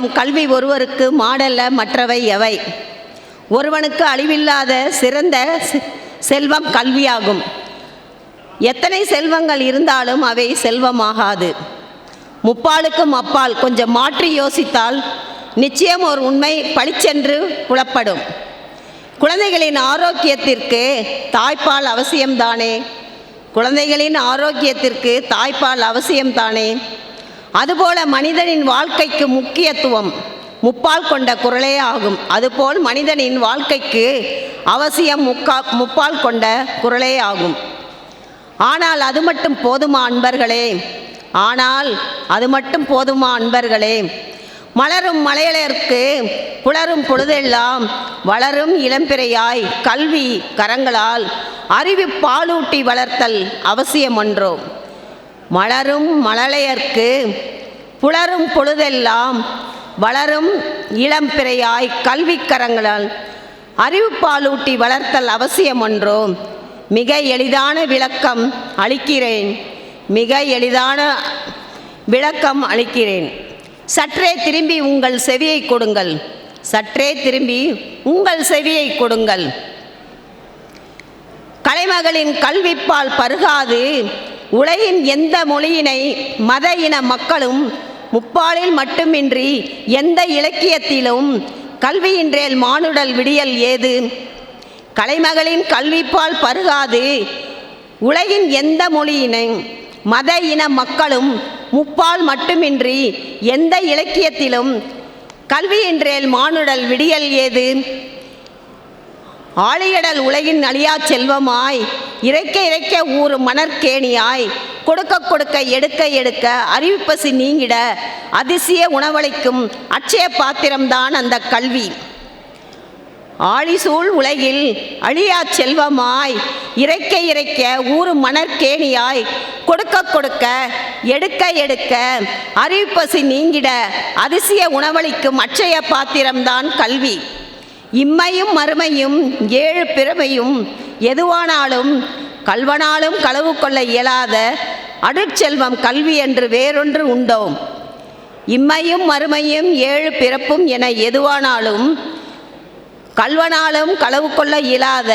நம் கல்வி ஒருவருக்கு மாடல்ல மற்றவை எவை? ஒருவனுக்கு அழிவில்லாத சிறந்த செ- செல்வம் கல்வியாகும். எத்தனை செல்வங்கள் இருந்தாலும் அவை செல்வமாகாது. முப்பாலுக்கும் அப்பால் கொஞ்சம் மாற்றி யோசித்தால் நிச்சயம் ஒரு உண்மை பளிச்சென்று புலப்படும். குழந்தைகளின் ஆரோக்கியத்திற்கு தாய்ப்பால் அவசியம்தானே? குழந்தைகளின் ஆரோக்கியத்திற்கு தாய்ப்பால் அவசியம்தானே? அதுபோல மனிதனின் வாழ்க்கைக்கு முக்கியத்துவம் முப்பால் கொண்ட குரலே ஆகும். அதுபோல் மனிதனின் வாழ்க்கைக்கு அவசியம் முக்கா முப்பால் கொண்ட குரலே ஆகும். ஆனால் அது மட்டும் போதுமா அன்பர்களே? ஆனால் அது மட்டும் போதுமா அன்பர்களே? மலரும் மலையலருக்கு புலரும் பொழுதெல்லாம் வளரும் இளம்பிறையாய் கல்வி கரங்களால் அறிவு பாலூட்டி வளர்த்தல் அவசியமன்றோ மலரும் மழலையர்க்கு புலரும் பொழுதெல்லாம் வளரும் இளம்பிறையாய் கல்விக்கரங்களால் அறிவுப்பாலூட்டி வளர்த்தல் அவசியமன்றோ மிக எளிதான விளக்கம் அளிக்கிறேன். மிக எளிதான விளக்கம் அளிக்கிறேன். சற்றே திரும்பி உங்கள் செவியை கொடுங்கள். சற்றே திரும்பி உங்கள் செவியை கொடுங்கள். கலைமகளின் கல்விப்பால் பருகாது. உலகின் எந்த மொழியினை மத இன மக்களும் முப்பாலில் மட்டுமின்றி எந்த இலக்கியத்திலும் கல்வியின்றேல் மானுடல் விடியல் ஏது? கலைமகளின் கல்விப்பால் பருகாது. உலகின் எந்த மொழியினை மத இன மக்களும் முப்பால் மட்டுமின்றி எந்த இலக்கியத்திலும் கல்வியின்றேல் மானுடல் விடியல் ஏது? ஆளியடல் உலகின் அழியா செல்வமாய் இறைக்க இறைக்க ஊறும் மணற்கேணியாய் கொடுக்க கொடுக்க எடுக்க எடுக்க அறிவிப்பசி நீங்கிட அதிசய உணவளிக்கும் அட்சய பாத்திரம்தான் அந்த கல்வி. ஆழிசூழ் உலகில் அழியா செல்வமாய் இறைக்க இறைக்க ஊறும் மணற்கேணியாய் கொடுக்க கொடுக்க எடுக்க எடுக்க அறிவிப்பசி நீங்கிட அதிசய உணவளிக்கும் அட்சய பாத்திரம்தான் கல்வி. இம்மையும் மறுமையும் ஏழு பிறமையும் எதுவானாலும் கல்வனாலும் களவு கொள்ள இயலாத அருட்செல்வம் கல்வி என்று வேறொன்று உண்டோ இம்மையும் மறுமையும் ஏழு பிறப்பும் என எதுவானாலும் கல்வனாலும் களவு கொள்ள இயலாத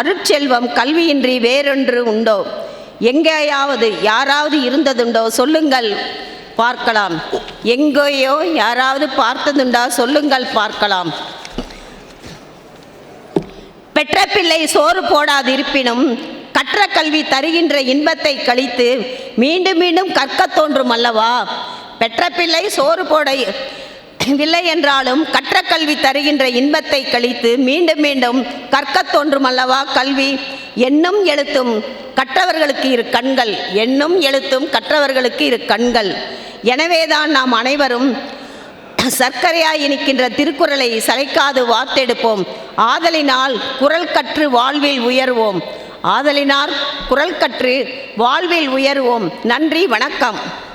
அருட்செல்வம் கல்வியின்றி வேறொன்று உண்டோ எங்கேயாவது யாராவது இருந்ததுண்டோ சொல்லுங்கள் பார்க்கலாம். எங்கேயோ யாராவது பார்த்ததுண்டா சொல்லுங்கள் பார்க்கலாம். பெற்ற பிள்ளை சோறு போடாதிருப்பினும் கற்ற கல்வி தருகின்ற இன்பத்தை கழித்து மீண்டும் மீண்டும் கற்கத் தோன்றும் அல்லவா? பெற்ற பிள்ளை சோறு போட இல்லை என்றாலும் கற்ற கல்வி தருகின்ற இன்பத்தை கழித்து மீண்டும் மீண்டும் கற்க தோன்றும் அல்லவா கல்வி? எண்ணும் எழுத்தும் கற்றவர்களுக்கு இரு கண்கள் எண்ணும் எழுத்தும் கற்றவர்களுக்கு இரு கண்கள். எனவேதான் நாம் அனைவரும் சர்க்கரையாய் இனிக்கின்ற திருக்குறளை சளைக்காது வார்த்தெடுப்போம். ஆதலினால் குரல் கற்று வாழ்வில் உயர்வோம். ஆதலினால் குரல் கற்று வாழ்வில் உயர்வோம். நன்றி வணக்கம்.